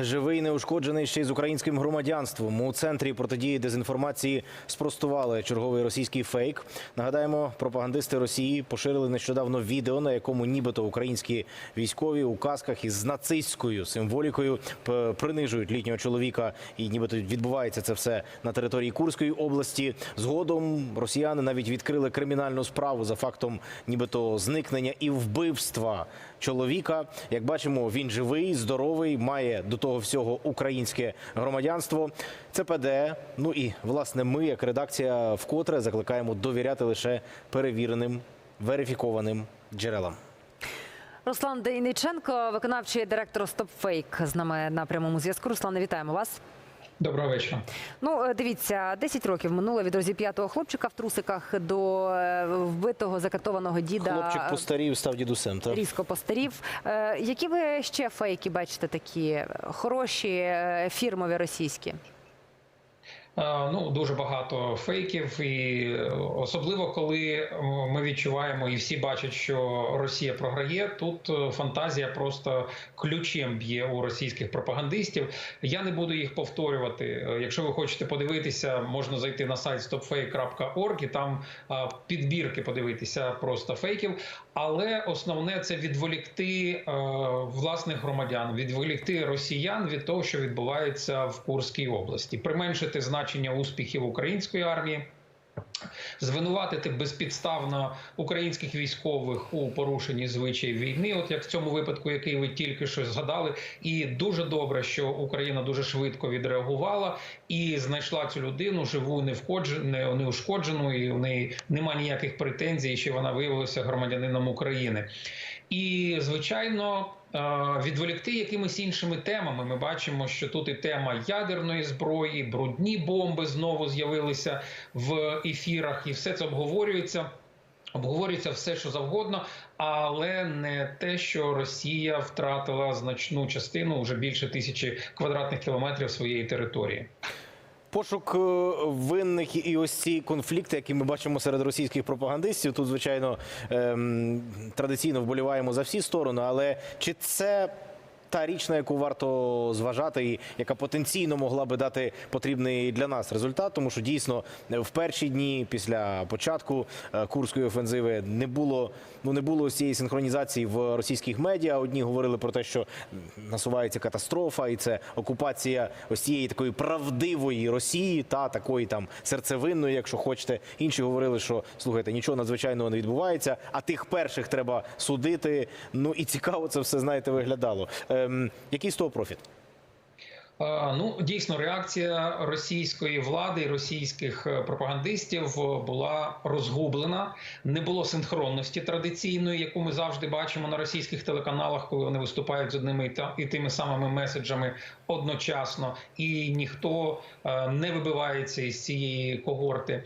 живий, неушкоджений ще й з українським громадянством. У центрі протидії дезінформації спростували черговий російський фейк. Нагадаємо, пропагандисти Росії поширили нещодавно відео, на якому нібито українські військові у касках із нацистською символікою принижують літнього чоловіка, і нібито відбувається це все на території Курської області. Згодом росіяни навіть відкрили кримінальну справу за фактом нібито зникнення і вбивства чоловіка. Як бачимо, він живий, здоровий, має до того всього українське громадянство. ЦПД. Ну і власне ми, як редакція, вкотре закликаємо довіряти лише перевіреним, верифікованим джерелам. Руслан Дейниченко, виконавчий директор Стопфейк, з нами на прямому зв'язку. Руслане, вітаємо вас. Доброго вечора. Ну, е, дивіться, 10 років минуло від розіп'ятого хлопчика в трусиках до е, вбитого закатованого діда. Хлопчик постарів, став дідусем. Так? Різко постарів. Е, Які ви ще фейки бачите такі хороші, фірмові російські? Е, Ну дуже багато фейків, і е, особливо коли ми відчуваємо і всі бачать, що Росія програє. Тут е, фантазія просто ключем б'є у російських пропагандистів. Я не буду їх повторювати. Якщо ви хочете подивитися, можна зайти на сайт stopfake.org і там підбірки подивитися просто фейків. Але основне це відволікти власних громадян, відволікти росіян від того, що відбувається в Курській області, применшити значення успіхів української армії. Звинуватити безпідставно українських військових у порушенні звичаїв війни, от як в цьому випадку, який ви тільки що згадали, і дуже добре, що Україна дуже швидко відреагувала і знайшла цю людину живу, неушкоджену, і в неї немає ніяких претензій, що вона виявилася громадянином України. І звичайно, е, відволікти якимись іншими темами. Ми бачимо, що тут і тема ядерної зброї, брудні бомби знову з'явилися в ефірах, і все це обговорюється. Обговорюється все, що завгодно, але не те, що Росія втратила значну частину вже більше тисячі квадратних кілометрів своєї території. Пошук е, винних і ось ці конфлікти, які ми бачимо серед російських пропагандистів. Тут, звичайно, ем, традиційно вболіваємо за всі сторони, але чи це та річ, на яку варто зважати, і яка потенційно могла би дати потрібний для нас результат, тому що дійсно е, в перші дні після початку е, курської офензиви не було ну не було цієї синхронізації в російських медіа. Одні говорили про те, що насувається катастрофа, і це окупація ось цієї такої правдивої Росії, та такої там серцевинної, якщо хочете. Інші говорили, що слухайте, нічого надзвичайного не відбувається, а тих перших треба судити. Ну і цікаво це все знаєте виглядало. Ем, який з того профіт? Ну, дійсно, реакція російської влади і російських е, пропагандистів е, була розгублена. Не було синхронності традиційної, яку ми завжди бачимо на російських телеканалах, коли вони виступають з одними і тими самими меседжами одночасно, і ніхто е, не вибивається із цієї когорти.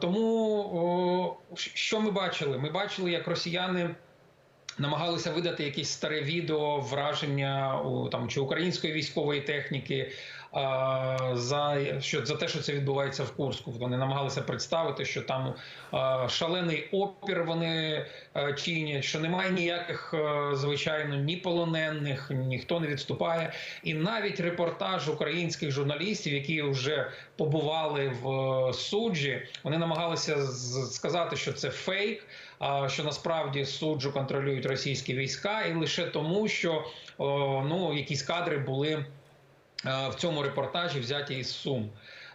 Тому що ми бачили? Ми бачили, як росіяни намагалися видати якесь старе відео враження у там чи української військової техніки. За що за те, що це відбувається в Курську, вони намагалися представити, що там шалений опір вони чинять, що немає ніяких звичайно ні полонених, ніхто не відступає. І навіть репортаж українських журналістів, які вже побували в е, суджі, вони намагалися сказати, що це фейк. Що насправді суджу контролюють російські війська, і лише тому, що ну якісь кадри були е, в цьому репортажі взяті із Сум.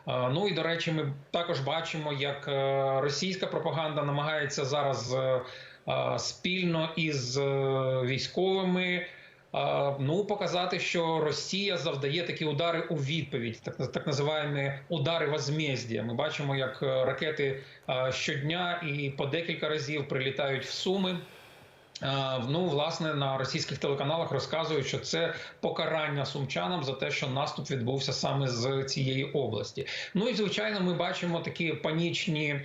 Е, Ну і до речі, ми також бачимо, як е, російська пропаганда намагається зараз спільно із військовими. Ну, показати, що Росія завдає такі удари у відповідь, так так називаємо удари возмездя. Ми бачимо, як е, ракети щодня і по декілька разів прилітають в суми. Ну, власне, на російських телеканалах розказують, що це покарання сумчанам за те, що наступ відбувся саме з цієї області. Ну і звичайно, ми бачимо такі панічні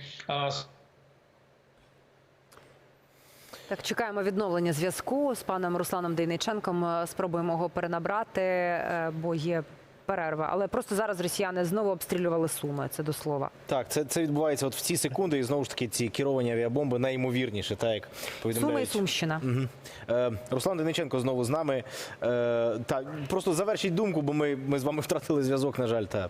Так, чекаємо відновлення зв'язку з паном Русланом Дейниченком. Е, Спробуємо його перенабрати, е, бо є перерва. Але просто зараз росіяни знову обстрілювали суми. Це до слова. Так, це, це відбувається от в ці секунди, і знову ж таки ці керовані авіабомби найімовірніше, так як Суми і. Сумщина. Мгм. Е, Руслан Дениченко знову з нами. Е, та, просто завершіть думку, бо ми, ми з вами втратили зв'язок, на жаль. Та.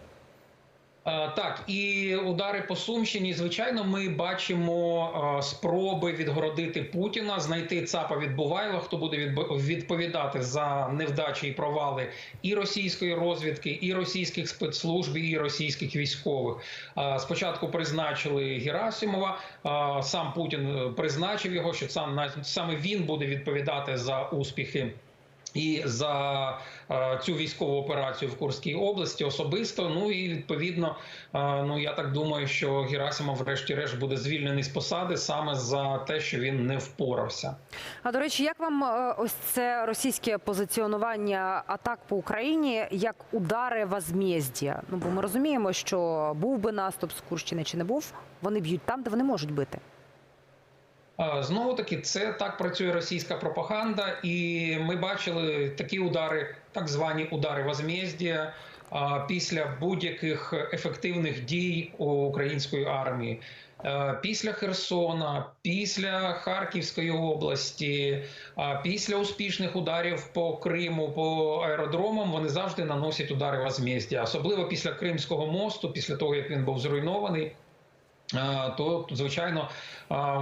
Е, Так, і удари по Сумщині. Звичайно, ми бачимо е, спроби відгородити Путіна, знайти ЦАПа відбувайло, хто буде відповідати за невдачі і провали і російської розвідки, і російських спецслужб, і російських військових. Е, Спочатку призначили Герасимова. Сам Путін призначив його, що сам саме він буде відповідати за успіхи. І за е, цю військову операцію в Курській області особисто. Ну і відповідно, е, ну я так думаю, що Герасимов, врешті-решт, буде звільнений з посади саме за те, що він не впорався. А до речі, як вам е, ось це російське позиціонування атак по Україні як удари возмездя? Ну бо ми розуміємо, що був би наступ з Курщини чи не був, вони б'ють там, де вони можуть бити. Знову таки, це так працює російська пропаганда, і ми бачили такі удари, так звані удари возмездя, а, після будь-яких ефективних дій української армії. Після Херсона, після Харківської області, після успішних ударів по Криму, по аеродромам вони завжди наносять удари возмездя, особливо після Кримського мосту, після того як він був зруйнований. То звичайно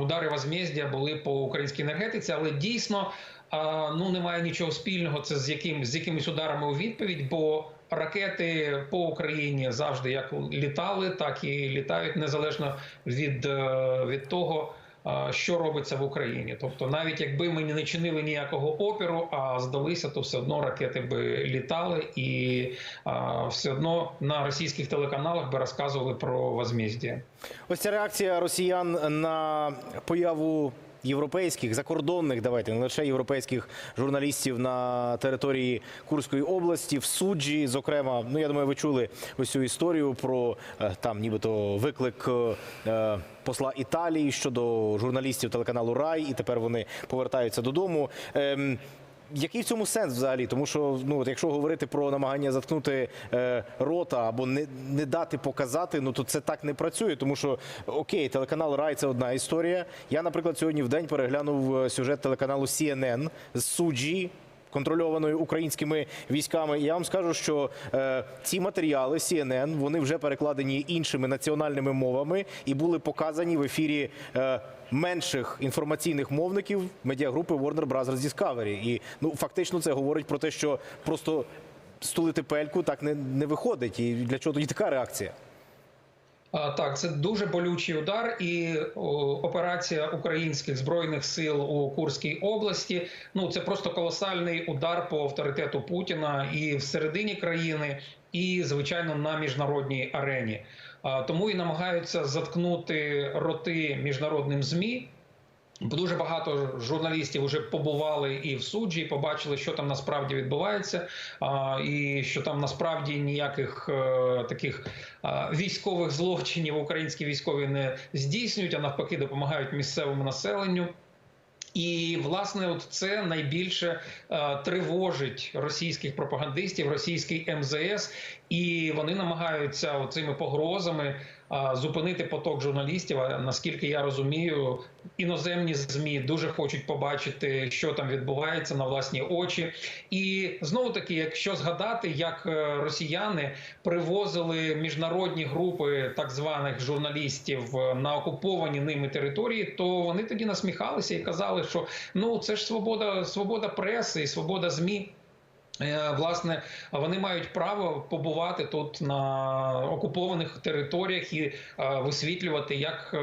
удари возмездя були по українській енергетиці, але дійсно ну немає нічого спільного це з яким з якимись ударами у відповідь, бо ракети по Україні завжди як літали, так і літають незалежно від, е, від того. Що робиться в Україні, тобто, навіть якби ми не чинили ніякого опіру, а здалися, то все одно ракети би літали, і все одно на російських телеканалах би розказували про возмездя. Ось ця реакція росіян на появу європейських закордонних, давайте не лише європейських журналістів на території Курської області в суджі. Зокрема, ну я думаю, ви чули ось цю історію про е, там, нібито виклик е, посла Італії щодо журналістів телеканалу Рай, і тепер вони повертаються додому. Який в цьому сенс взагалі? Тому що ну от якщо говорити про намагання заткнути е, рота або не, не дати показати, ну то це так не працює. Тому що окей, телеканал Рай це одна історія. Я, наприклад, сьогодні в день переглянув е, сюжет телеканалу CNN з суджі. Контрольованою українськими військами, я вам скажу, що е, ці матеріали CNN, вони вже перекладені іншими національними мовами і були показані в ефірі е, менших інформаційних мовників медіагрупи Warner Bros. Discovery. І ну фактично це говорить про те, що просто стулити пельку так не, не виходить. І для чого тоді така реакція? Так, це дуже болючий удар, і операція українських збройних сил у Курській області. Ну це просто колосальний удар по авторитету Путіна і всередині країни, і звичайно на міжнародній арені. Тому і намагаються заткнути роти міжнародним змі. Дуже багато журналістів вже побували і в суджі, і побачили, що там насправді відбувається, і що там насправді ніяких е, таких е, військових злочинів українські військові не здійснюють, а навпаки, допомагають місцевому населенню. І власне, от це найбільше е, тривожить російських пропагандистів, російський МЗС, і вони намагаються цими погрозами зупинити поток журналістів. А наскільки я розумію, іноземні змі дуже хочуть побачити, що там відбувається на власні очі. І знову таки, якщо згадати, як е, росіяни привозили міжнародні групи так званих журналістів е, на окуповані ними території, то вони тоді насміхалися і казали, що ну це ж свобода, свобода преси і свобода змі. Е, Власне, вони мають право побувати тут на окупованих територіях і е, висвітлювати, як е,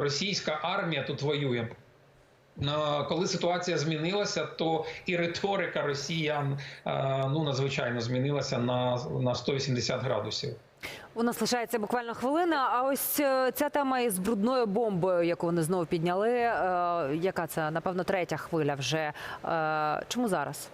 російська армія тут воює. Коли ситуація змінилася, то і риторика росіян ну надзвичайно змінилася на, на 180 градусів. У нас лишається буквально хвилина. А ось ця тема із брудною бомбою, яку вони знову підняли. Яка це напевно третя хвиля вже? Чому зараз?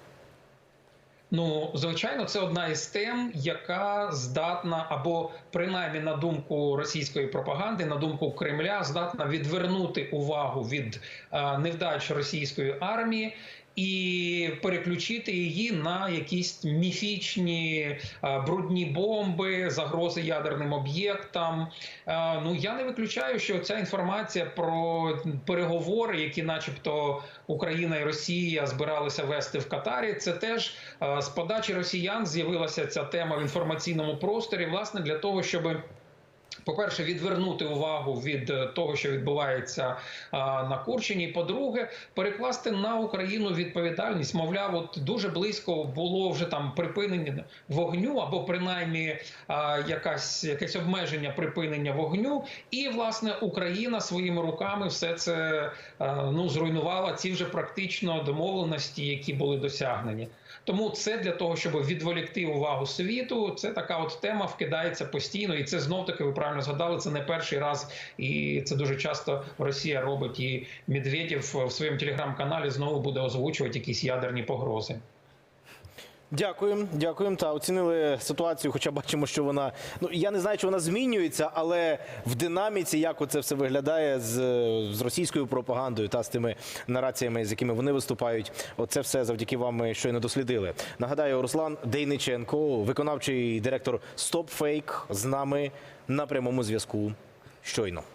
Ну, звичайно, це одна із тем, яка здатна, або принаймні на думку російської пропаганди, на думку Кремля, здатна відвернути увагу від е, невдач російської армії. І переключити її на якісь міфічні е, брудні бомби, загрози ядерним об'єктам. Е, Ну я не виключаю, що ця інформація про переговори, які, начебто, Україна і Росія збиралися вести в Катарі, це теж е, з подачі росіян з'явилася ця тема в інформаційному просторі, власне, для того, щоб по-перше, відвернути увагу від е, того, що відбувається на Курщині. І, По-друге, перекласти на Україну відповідальність. Мовляв, от дуже близько було вже там припинення вогню, або принаймні якась якесь обмеження припинення вогню. І власне Україна своїми руками все це а, ну зруйнувала. Ці вже практично домовленості, які були досягнені. Тому це для того, щоб відволікти увагу світу. Це така от тема вкидається постійно, і це знов таки ви правильно згадали. Це не перший раз, і це дуже часто Росія робить. І Медведєв в своєму телеграм-каналі знову буде озвучувати якісь ядерні погрози. Дякуємо, дякуємо. Та оцінили ситуацію, хоча бачимо, що вона ну я не знаю, чи вона змінюється, але в динаміці, як оце все виглядає з, з російською пропагандою та з тими нараціями, з якими вони виступають. Оце все завдяки вам ми щойно дослідили. Нагадаю, Руслан Дейниченко, виконавчий директор StopFake, з нами на прямому зв'язку. Щойно.